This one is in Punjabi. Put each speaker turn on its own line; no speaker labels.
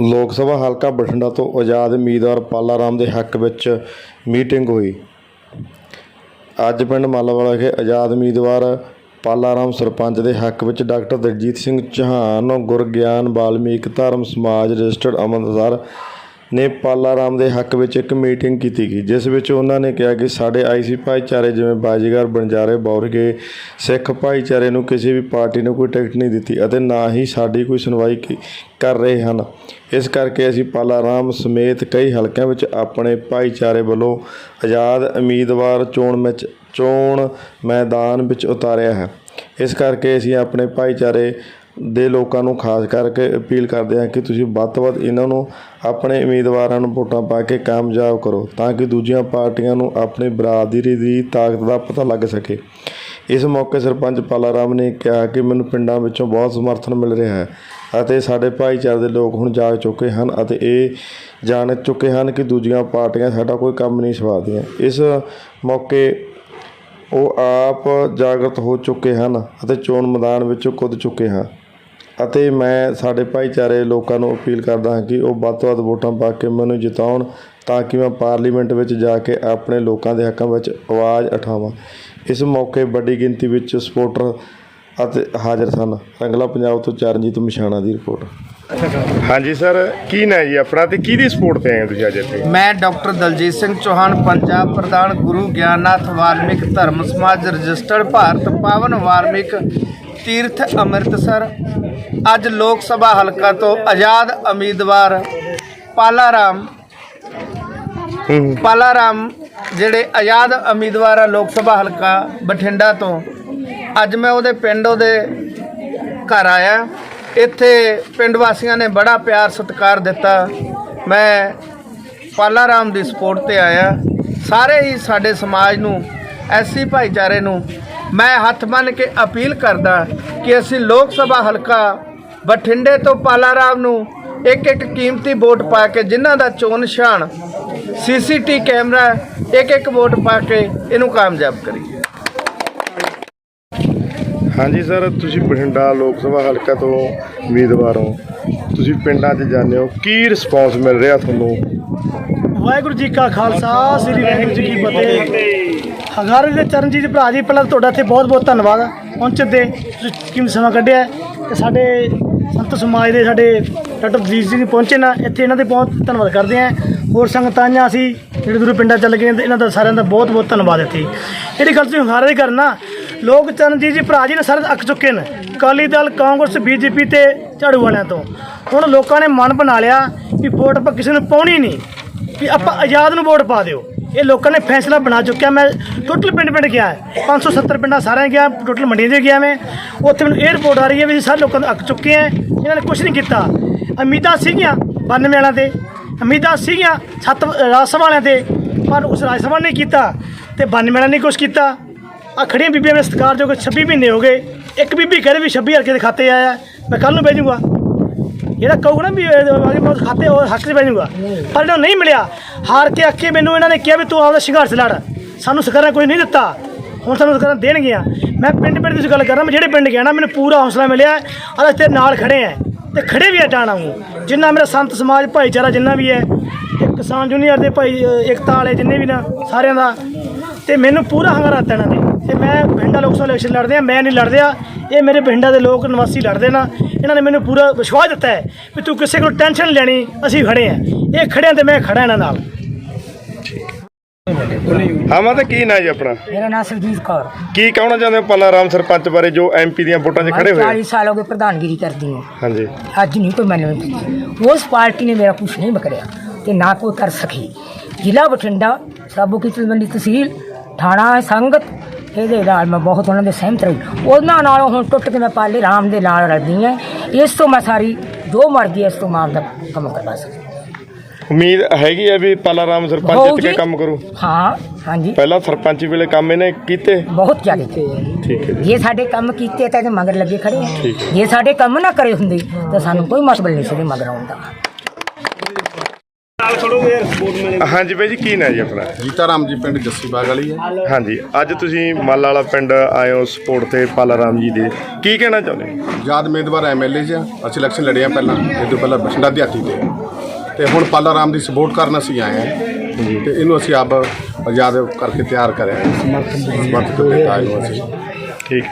ਲੋਕ ਸਭਾ ਹਲਕਾ ਬਠਿੰਡਾ ਤੋਂ ਆਜ਼ਾਦ ਉਮੀਦਵਾਰ ਪਾਲਾ ਰਾਮ ਦੇ ਹੱਕ ਵਿੱਚ ਮੀਟਿੰਗ ਹੋਈ। ਅੱਜ ਪਿੰਡ ਮਾਲਾਵਾਲਾ ਵਿਖੇ ਆਜ਼ਾਦ ਉਮੀਦਵਾਰ ਪਾਲਾ ਰਾਮ ਸਰਪੰਚ ਦੇ ਹੱਕ ਵਿੱਚ ਡਾਕਟਰ ਦਲਜੀਤ ਸਿੰਘ ਚੌਹਾਨ ਗੁਰਗਿਆਨ, ਵਾਲਮੀਕ, ਧਰਮ, ਸਮਾਜ, ਰਜਿਸਟਰਡ, ਅੰਮ੍ਰਿਤਸਰ ਨੇ ਪਾਲਾਰਾਮ ਦੇ ਹੱਕ ਵਿੱਚ ਇੱਕ ਮੀਟਿੰਗ ਕੀਤੀ ਗਈ, ਜਿਸ ਵਿੱਚ ਉਹਨਾਂ ਨੇ ਕਿਹਾ ਕਿ ਸਾਡੇ ਆਈਸੀ ਭਾਈਚਾਰੇ ਜਿਵੇਂ ਬਾਜੀਗਰ ਬੰਜਾਰੇ ਬੌਰਗੇ ਸਿੱਖ ਭਾਈਚਾਰੇ ਨੂੰ ਕਿਸੇ ਵੀ ਪਾਰਟੀ ਨੂੰ ਕੋਈ ਟਿਕਟ ਨਹੀਂ ਦਿੱਤੀ ਅਤੇ ਨਾ ਹੀ ਸਾਡੀ ਕੋਈ ਸੁਣਵਾਈ ਕੀ- ਕਰ ਰਹੇ ਹਨ। ਇਸ ਕਰਕੇ ਅਸੀਂ ਪਾਲਾਰਾਮ ਸਮੇਤ ਕਈ ਹਲਕਿਆਂ ਵਿੱਚ ਆਪਣੇ ਭਾਈਚਾਰੇ ਵੱਲੋਂ ਆਜ਼ਾਦ ਉਮੀਦਵਾਰ ਚੋਣ ਵਿੱਚ ਚੋਣ ਮੈਦਾਨ ਵਿੱਚ ਉਤਾਰਿਆ ਹੈ। ਇਸ ਕਰਕੇ ਅਸੀਂ ਆਪਣੇ ਭਾਈਚਾਰੇ ਦੇ ਲੋਕਾਂ ਨੂੰ ਖਾਸ ਕਰਕੇ ਅਪੀਲ ਕਰਦੇ ਹਾਂ ਕਿ ਤੁਸੀਂ ਵੱਧ ਤੋਂ ਵੱਧ ਇਹਨਾਂ ਨੂੰ ਆਪਣੇ ਉਮੀਦਵਾਰਾਂ ਨੂੰ ਵੋਟਾਂ ਪਾ ਕੇ ਕਾਮਯਾਬ ਕਰੋ ਤਾਂ ਕਿ ਦੂਜੀਆਂ ਪਾਰਟੀਆਂ ਨੂੰ ਆਪਣੀ ਬਰਾਦਰੀ ਦੀ ਤਾਕਤ ਦਾ ਪਤਾ ਲੱਗ ਸਕੇ। ਇਸ ਮੌਕੇ ਸਰਪੰਚ ਪਾਲਾ ਰਾਮ ਨੇ ਕਿਹਾ ਕਿ ਮੈਨੂੰ ਪਿੰਡਾਂ ਵਿੱਚੋਂ ਬਹੁਤ ਸਮਰਥਨ ਮਿਲ ਰਿਹਾ ਹੈ ਅਤੇ ਸਾਡੇ ਭਾਈਚਾਰੇ ਦੇ ਲੋਕ ਹੁਣ ਜਾਗ ਚੁੱਕੇ ਹਨ ਅਤੇ ਇਹ ਜਾਣ ਚੁੱਕੇ ਹਨ ਕਿ ਦੂਜੀਆਂ ਪਾਰਟੀਆਂ ਸਾਡਾ ਕੋਈ ਕੰਮ ਨਹੀਂ ਸਵਾਰਦੀਆਂ। ਇਸ ਮੌਕੇ ਉਹ ਆਪ ਜਾਗਰਤ ਹੋ ਚੁੱਕੇ ਹਨ ਅਤੇ ਚੋਣ ਮੈਦਾਨ ਵਿੱਚ ਕੁੱਦ ਚੁੱਕੇ ਹਨ। ਅਤੇ ਮੈਂ ਸਾਡੇ ਭਾਈਚਾਰੇ ਲੋਕਾਂ ਨੂੰ ਅਪੀਲ ਕਰਦਾ ਹਾਂ ਕਿ ਉਹ ਵੱਧ ਤੋਂ ਵੱਧ ਵੋਟਾਂ ਪਾ ਕੇ ਮੈਨੂੰ ਜਿਤਾਉਣ ਤਾਂ ਕਿ ਮੈਂ ਪਾਰਲੀਮੈਂਟ ਵਿੱਚ ਜਾ ਕੇ ਆਪਣੇ ਲੋਕਾਂ ਦੇ ਹੱਕਾਂ ਵਿੱਚ ਆਵਾਜ਼ ਉਠਾਵਾਂ। ਇਸ ਮੌਕੇ ਵੱਡੀ ਗਿਣਤੀ ਵਿੱਚ ਸਪੋਰਟਰ ਅਤੇ ਹਾਜ਼ਰ ਸਨ। ਰੰਗਲਾ ਪੰਜਾਬ ਤੋਂ ਚਰਨਜੀਤ ਮਸ਼ਾਣਾ ਦੀ ਰਿਪੋਰਟ। ਹਾਂਜੀ ਸਰ ਕੀ ਨਾ ਜੀ ਆਪਣਾ ਤੇ ਕਿਹਦੀ ਸਪੋਰਟ ਤੇ ਆਏ ਤੁਸੀਂ ਅੱਜ ਇੱਥੇ?
ਮੈਂ ਡਾਕਟਰ ਦਲਜੀਤ ਸਿੰਘ ਚੌਹਾਨ ਪੰਜਾਬ ਪ੍ਰਧਾਨ ਗੁਰੂ ਗਿਆਨਨਾਥ ਵਾਲਮੀਕ ਧਰਮ ਸਮਾਜ ਰਜਿਸਟਰਡ ਭਾਰਤ ਪਾਵਨ ਵਾਲਮੀਕ ਤੀਰਥ ਅੰਮ੍ਰਿਤਸਰ ਅੱਜ ਲੋਕ ਸਭਾ ਹਲਕਾ ਤੋਂ ਆਜ਼ਾਦ ਉਮੀਦਵਾਰ ਪਾਲਾਰਾਮ ਪਾਲਾਰਾਮ ਜਿਹੜੇ ਆਜ਼ਾਦ ਉਮੀਦਵਾਰ ਆ ਲੋਕ ਸਭਾ ਹਲਕਾ ਬਠਿੰਡਾ ਤੋਂ, ਅੱਜ ਮੈਂ ਉਹਦੇ ਪਿੰਡ ਉਹਦੇ ਘਰ ਆਇਆ। ਇੱਥੇ ਪਿੰਡ ਵਾਸੀਆਂ ਨੇ ਬੜਾ ਪਿਆਰ ਸਤਿਕਾਰ ਦਿੱਤਾ। ਮੈਂ ਪਾਲਾ ਰਾਮ ਦੀ ਸਪੋਰਟ ਤੇ ਆਇਆ। ਸਾਰੇ ਹੀ ਸਾਡੇ ਸਮਾਜ ਨੂੰ, ਐਸੀ ਭਾਈਚਾਰੇ ਨੂੰ ਮੈਂ ਹੱਥ ਬੰਨ੍ਹ ਕੇ ਅਪੀਲ ਕਰਦਾ ਕਿ ਅਸੀਂ ਲੋਕ ਸਭਾ ਹਲਕਾ ਬਠਿੰਡੇ ਤੋਂ ਪਾਲਾ ਰਾਮ ਨੂੰ ਇੱਕ ਇੱਕ ਕੀਮਤੀ ਵੋਟ ਪਾ ਕੇ ਜਿਨ੍ਹਾਂ ਦਾ ਚੋਣ ਨਿਸ਼ਾਨ ਸੀਸੀਟੀ ਕੈਮਰਾ ਇੱਕ ਇੱਕ ਵੋਟ ਪਾ ਕੇ ਇਹਨੂੰ ਕਾਮਯਾਬ ਕਰੀਏ।
ਹਾਂਜੀ ਸਰ ਤੁਸੀਂ ਬਠਿੰਡਾ ਲੋਕ ਸਭਾ ਹਲਕਾ ਤੋਂ ਉਮੀਦਵਾਰ ਹੋ। ਤੁਸੀਂ ਪਿੰਡਾਂ 'ਚ ਜਾਂਦੇ ਹੋ। ਕੀ ਰਿਸਪੌਂਸ ਮਿਲ ਰਿਹਾ ਤੁਹਾਨੂੰ?
ਵਾਹਿਗੁਰੂ ਜੀ ਕਾ ਖਾਲਸਾ ਸ੍ਰੀ ਵਾਹਿਗੁਰੂ ਜੀ ਕੀ ਫਤਿਹ। ਹਗਾਰੇ ਚਰਨਜੀਤ ਭਰਾ ਜੀ ਪਹਿਲਾਂ ਤੁਹਾਡਾ ਇੱਥੇ ਬਹੁਤ ਬਹੁਤ ਧੰਨਵਾਦ। ਪਹੁੰਚਣ ਤੇ ਤੁਸੀਂ ਕਿਵੇਂ ਸਮਾਂ ਕੱਢਿਆ? ਹੈ ਤੇ ਸਾਡੇ ਸੰਤ ਸਮਾਜ ਦੇ ਸਾਡੇ ਡਾਕਟਰ ਦਲੀਪ ਜੀ ਪਹੁੰਚੇ ਨਾ ਇੱਥੇ ਇਹਨਾਂ ਦੇ ਬਹੁਤ ਧੰਨਵਾਦ ਕਰਦੇ ਹਾਂ। ਹੋਰ ਸੰਗਤਾਂ ਜਾਂ ਅਸੀਂ ਜਿਹੜੇ ਦੂਰੋਂ ਪਿੰਡਾਂ ਚੱਲ ਗਏ ਨੇ, ਇਹਨਾਂ ਦਾ ਸਾਰਿਆਂ ਦਾ ਬਹੁਤ ਬਹੁਤ ਧੰਨਵਾਦ ਇੱਥੇ। ਜਿਹੜੀ ਗੱਲ ਤੁਸੀਂ ਹੰਗਾਰੇ ਦੀ ਕਰਨਾ ਲੋਕ ਚਰਨਜੀਤ ਜੀ ਭਰਾ ਜੀ ਨੇ ਸਾਰੇ ਅੱਕ ਚੁੱਕੇ ਨੇ ਅਕਾਲੀ ਦਲ ਕਾਂਗਰਸ ਬੀਜੇਪੀ ਤੇ ਝਾੜੂ ਵਾਲਿਆਂ ਤੋਂ। ਹੁਣ ਲੋਕਾਂ ਨੇ ਮਨ ਬਣਾ ਲਿਆ ਕਿ ਵੋਟ ਆਪਾਂ ਕਿਸੇ ਨੂੰ ਪਾਉਣੀ ਨਹੀਂ ਕਿ ਆਪਾਂ ਆਜ਼ਾਦ ਨੂੰ ਵੋਟ ਪਾ ਦਿਓ। ਇਹ ਲੋਕਾਂ ਨੇ ਫੈਸਲਾ ਬਣਾ ਚੁੱਕਿਆ। ਮੈਂ ਟੋਟਲ ਪਿੰਡ ਪਿੰਡ ਗਿਆ ਹੈ। 570 ਪਿੰਡਾਂ ਸਾਰਿਆਂ ਗਿਆ, ਟੋਟਲ ਮੰਡੀਆਂ 'ਚ ਗਿਆ ਮੈਂ। ਉੱਥੇ ਮੈਨੂੰ ਇਹ ਆ ਰਹੀ ਹੈ ਵੀ ਸਾਰੇ ਲੋਕਾਂ ਤੋਂ ਅੱਕ ਚੁੱਕੇ ਆ ਇਹਨਾਂ ਨੇ ਕੁਝ ਨਹੀਂ ਕੀਤਾ। ਉਮੀਦਾਂ ਸੀਗੀਆਂ 92 ਵਾਲਿਆਂ ਤੇ ਉਮੀਦਾਂ ਸੀਗੀਆਂ ਸੱਤ ਰਾਜ ਸਭਾ ਵਾਲਿਆਂ ਤੇ ਪਰ ਉਸ ਰਾਜ ਸਭਾ ਨੇ ਨਹੀਂ ਕੀਤਾ ਤੇ 92 ਵਾਲਿਆਂ ਨੇ ਕੁਝ ਕੀਤਾ। ਆ ਖੜੀਆਂ ਬੀਬੀਆਂ ਦੇ ਸਤਿਕਾਰ ਜੋ ਕਿ 26 ਮਹੀਨੇ ਹੋ ਗਏ। ਇੱਕ ਬੀਬੀ ਕਹੇ ਵੀ 26 ਹਲਕੇ ਦੇ ਖਾਤੇ ਆਇਆ। ਮੈਂ ਕੱਲ ਨੂੰ ਭੇਜੂਗਾ। ਜਿਹੜਾ ਕਹੂਗਾ ਨਾ ਵੀ ਮੋਦ ਖਾਤੇ ਉਹ ਹੱਕ 'ਚ ਪੈ ਜਾਊਗਾ। ਪਰ ਇਹਨਾਂ ਨਹੀਂ ਮਿਲਿਆ ਹਾਰ ਕੇ ਅੱਕੇ ਮੈਨੂੰ ਇਹਨਾਂ ਨੇ ਕਿਹਾ ਵੀ ਤੂੰ ਆਪਦਾ ਸੰਘਰਸ਼ ਲੜ। ਸਾਨੂੰ ਸਰਕਾਰਾਂ ਕੋਈ ਨਹੀਂ ਦਿੱਤਾ। ਹੁਣ ਸਾਨੂੰ ਸਰਕਾਰਾਂ ਦੇਣਗੀਆਂ। ਮੈਂ ਪਿੰਡ ਪਿੰਡ ਦੀ ਗੱਲ ਕਰਦਾ ਮੈਂ ਜਿਹੜੇ ਪਿੰਡ ਗਿਆ ਨਾ ਮੈਨੂੰ ਪੂਰਾ ਹੌਸਲਾ ਮਿਲਿਆ। ਔਰ ਅਸੀਂ ਤੇਰੇ ਨਾਲ ਖੜੇ ਆ। ਤੇ ਖੜੇ ਵੀ ਆ ਟਾਣਾ ਨੂੰ ਜਿੰਨਾ ਮੇਰਾ ਸੰਤ ਸਮਾਜ ਭਾਈਚਾਰਾ ਜਿੰਨਾ ਵੀ ਹੈ ਤੇ ਕਿਸਾਨ ਜੂਨੀਅਰ ਦੇ ਭਾਈ ਅ, ਏਕਤਾ ਵਾਲੇ ਜਿੰਨੇ ਵੀ ਨਾ ਸਾਰਿਆਂ ਦਾ। ਤੇ ਮੈਨੂੰ ਪੂਰਾ ਹੰਗਾਰਾ ਇਹਨਾਂ ਨੇ। ਤੇ ਮੈਂ ਪਿੰਡਾ ਲੋਕ ਸਭਾ ਇਲੈਕਸ਼ਨ ਲੜਦੇ ਆ ਮੈਂ ਨਹੀਂ ਲੜਦਿਆ ਇਹ ਮੇਰੇ ਪਿੰਡਾਂ ਦੇ ਲੋਕ ਨਿਵਾਸੀ ਲੜਦੇ ਨਾ। ਇਹਨਾਂ ਨੇ ਮੈਨੂੰ ਪੂਰਾ ਵਿਸ਼ਵਾਸ ਦਿੱਤਾ ਹੈ ਵੀ ਤੂੰ ਕਿਸੇ ਕੋਲ ਟੈਨਸ਼ਨ ਲੈਣੀ ਅਸੀਂ ਖੜੇ ਆ ਇਹ ਖੜਿਆਂ ਤੇ ਮੈਂ ਖੜਾ ਇਹਨਾਂ ਨਾਲ।
ਹਾਂ ਮੈਂ ਤਾਂ ਕੀ ਨਾ ਜੀ ਆਪਣਾ?
ਮੇਰਾ ਨਾਮ ਸੁਰਜੀਤ ਕੌਰ।
ਕੀ ਕਹਿਣਾ ਚਾਹੁੰਦੇ ਹੋ ਪਾਲਾ ਰਾਮ ਸਰਪੰਚ ਬਾਰੇ ਜੋ ਐਮਪੀ ਦੀਆਂ ਵੋਟਾਂ 'ਚ ਖੜੇ ਹੋਏ
40 ਸਾਲ ਹੋ ਗਏ ਪ੍ਰਧਾਨਗਿਰੀ ਕਰਦੀ ਹਾਂ।
ਹਾਂਜੀ।
ਅੱਜ ਨਹੀਂ ਕੋਈ ਮੈਨੂੰ ਉਸ ਪਾਰਟੀ ਨੇ ਮੇਰਾ ਕੁਝ ਨਹੀਂ ਬਕਰਿਆ ਤੇ ਨਾ ਕੋਈ ਕਰ ਸਕੀ ਜ਼ਿਲ੍ਹਾ ਬਠਿੰਡਾ ਸਾਬੋ ਕੀ ਤਲਵੰਡੀ ਤਹਿਸੀਲ ਥਾਣਾ ਸੰਗਤ ਇਹਦੇ ਨਾਲ ਮੈਂ ਬਹੁਤ ਉਹਨਾਂ ਦੇ ਸਹਿਮਤ ਰਹੀ। ਉਹਨਾਂ ਨਾਲੋਂ ਹੁਣ ਟੁੱਟ ਕੇ ਮੈਂ ਪਾਲੇ ਰਾਮ ਦੇ ਨਾਲ ਰਲਦੀ ਹਾਂ। ਇਸ ਤੋਂ ਮੈਂ ਸਾਰੀ ਜੋ ਮਰਜ਼ੀ ਹੈ ਇਸ ਤੋਂ ਮਾਨ ਦਾ ਕੰਮ ਕਰਵਾ ਸਕਦੀ
ਉਮੀਦ ਹੈਗੀ ਆ ਵੀ ਪਾਲਾ ਰਾਮ ਸਰਪੰਚ ਜਿੱਤ ਕੇ
ਜੀ।
ਕੰਮ ਕਰੂ?
ਹਾਂ ਹਾਂਜੀ।
ਪਹਿਲਾਂ ਸਰਪੰਚੀ ਵੇਲੇ ਕੰਮ ਇਹਨੇ ਕੀਤੇ?
ਬਹੁਤ ਜ਼ਿਆਦਾ
ਠੀਕ ਹੈ ਜੀ।
ਸਾਡੇ ਕੰਮ ਕੀਤੇ ਤਾਂ ਇਹਦੇ ਮਗਰ ਲੱਗੇ ਖੜੇ ਆ।
ਹੈ।
ਜੇ ਸਾਡੇ ਕੰਮ ਨਾ ਕਰੇ ਹੁੰਦੇ ਤਾਂ ਸਾਨੂੰ ਕੋਈ ਮਸਬਲ ਨਹੀਂ ਸੀ
ਹਾਂਜੀ ਬਾਈ ਜੀ ਕੀ ਨਾਂ ਜੀ ਆਪਣਾ?
ਜੀਤਾ ਰਾਮ ਜੀ ਪਿੰਡ ਜੱਸੀ ਬਾਗ ਵਾਲੀ ਹੈ।
ਹਾਂਜੀ ਅੱਜ ਤੁਸੀਂ ਮਾਲਾ ਵਾਲਾ ਪਿੰਡ ਆਏ ਹੋ ਸਪੋਰਟ ਤੇ ਪਾਲਾ ਰਾਮ ਜੀ ਦੇ। ਕੀ ਕਹਿਣਾ ਚਾਹੁੰਦੇ ਹੋ?
ਆਜ਼ਾਦ ਉਮੀਦਵਾਰ ਐਮਐਲਏ ਜੀ ਅਸੀਂ ਇਲੈਕਸ਼ਨ ਲੜਿਆ ਪਹਿਲਾਂ ਇਹ ਤੋਂ ਪਹਿਲਾਂ ਬਠਿੰਡਾ ਦਿਹਾਤੀ ਤੇ। ਤੇ ਹੁਣ ਪਾਲਾ ਰਾਮ ਦੀ ਸਪੋਰਟ ਕਰਨ ਅਸੀਂ ਆਏ ਹਾਂ। ਤੇ ਇਹਨੂੰ ਅਸੀਂ ਆਪ ਆਜ਼ਾਦ ਕਰਕੇ ਤਿਆਰ ਕਰਿਆ ਸਮਰਥਨ ਦਿੱਤਾ ਇਹਨੂੰ ਅਸੀਂ
ਠੀਕ।